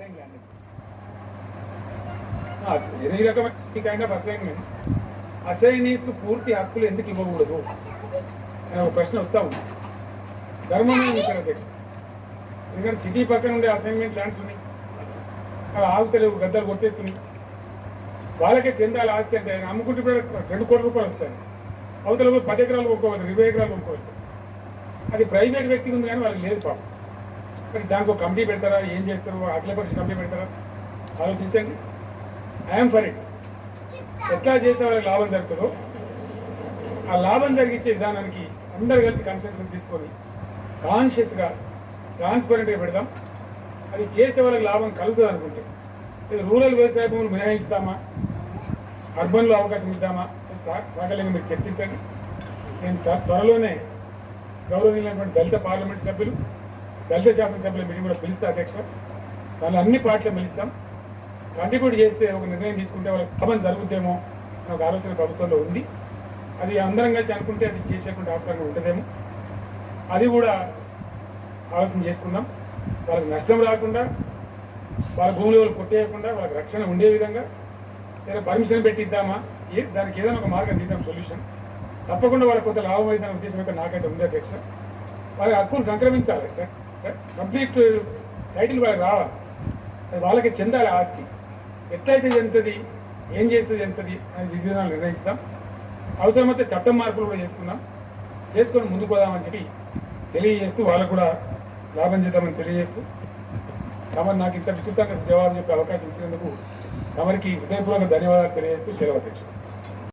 Assign రకమైన kind of assignment assignees పూర్తి హక్కులు ఎందుకు ఇవ్వకూడదు? అనే ఒక ప్రశ్న వస్తా ఉంది. ధర్మమే అధ్యక్ష ఎందుకంటే సిటీ పక్కన ఉండే అసైన్మెంట్ ల్యాండ్స్ ఉన్నాయి అవి ఆగుతలేవు గద్దలు కొట్టేస్తున్నాయి వాళ్ళకే చెందాలి ఆస్తి అంటే ఆయన అమ్ముకుంటే కూడా రెండు కోట్ల రూపాయలు వస్తాయి. అవతల పది ఎకరాలు కొనుక్కోవాలి ఇరవై ఎకరాలు కొనుక్కోవాలి. అది ప్రైవేట్ వ్యక్తికి ఉంది కానీ వాళ్ళకి లేదు పాపం. మరి దానికి ఒక కమిటీ పెడతారా? ఏం చేస్తారు? అట్లే పరిస్థితి కమిటీ పెడతారా? ఆలోచించండి. ఐఎమ్ ఫర్ ఇట్ ఎట్లా చేసిన వాళ్ళకి లాభం జరుగుతుందో ఆ లాభం జరిగించే విధానానికి అందరు కలిసి కన్సెషన్ తీసుకొని కాన్షియస్గా ట్రాన్స్పరెంట్గా పెడదాం. అది చేసే వాళ్ళకి లాభం కలుగుతుంది అనుకుంటే. రూరల్ వ్యవసాయ భూములు మినహాయిస్తామా అర్బన్లో అవకాశం ఇద్దామా? సాగలేని మీరు చర్చించండి. నేను త్వరలోనే గౌరవనీయులైనటువంటి దళిత పార్లమెంట్ సభ్యులు దళిత శాసనసభ్యుల మీటింగ్ కూడా పిలుస్తా అధ్యక్ష. వాళ్ళు అన్ని పార్టీలు పిలుస్తాం. కంట్రిబ్యూట్ చేస్తే ఒక నిర్ణయం తీసుకుంటే వాళ్ళకి లాభం జరుగుతేమో అనే ఒక ఆలోచన ప్రభుత్వంలో ఉంది. అది అందరం కలిసి అనుకుంటే అది చేసేటువంటి అవసరంగా ఉంటుందేమో. అది కూడా ఆలోచన చేసుకుందాం వాళ్ళకి నష్టం రాకుండా వాళ్ళ భూములు వాళ్ళు కొట్టేయకుండా వాళ్ళకి రక్షణ ఉండే విధంగా ఏదైనా పర్మిషన్ పెట్టి ఇద్దామా? ఏ దానికి ఏదైనా ఒక మార్గం తీద్దాం సొల్యూషన్. తప్పకుండా వాళ్ళకి కొంత లాభం అయితే ఉద్దేశం నాకైతే ఉంది అధ్యక్ష. వాళ్ళ హక్కులు సంక్రమించాలి కంప్లీట్ టైటిల్ వాళ్ళకి రావాలి. అది వాళ్ళకి చెందాలి ఆస్తి. ఎట్లయితే చెందుతుంది ఏం చేస్తుంది చెందుతుంది అని విధానాలు నిర్ణయిస్తాం. అవసరమైతే చట్టం మార్పులు కూడా చేసుకున్నాం చేసుకొని ముందుకు పోదామని చెప్పి తెలియజేస్తూ వాళ్ళకు కూడా లాభం చేద్దామని తెలియజేస్తూ తమరు నాకు ఇంత విస్తృతంగా జవాబు చెప్పే అవకాశం ఇచ్చినందుకు తమరికి హృదయపూర్వక ధన్యవాదాలు తెలియజేస్తూ సెలవు అధ్యక్షుడు.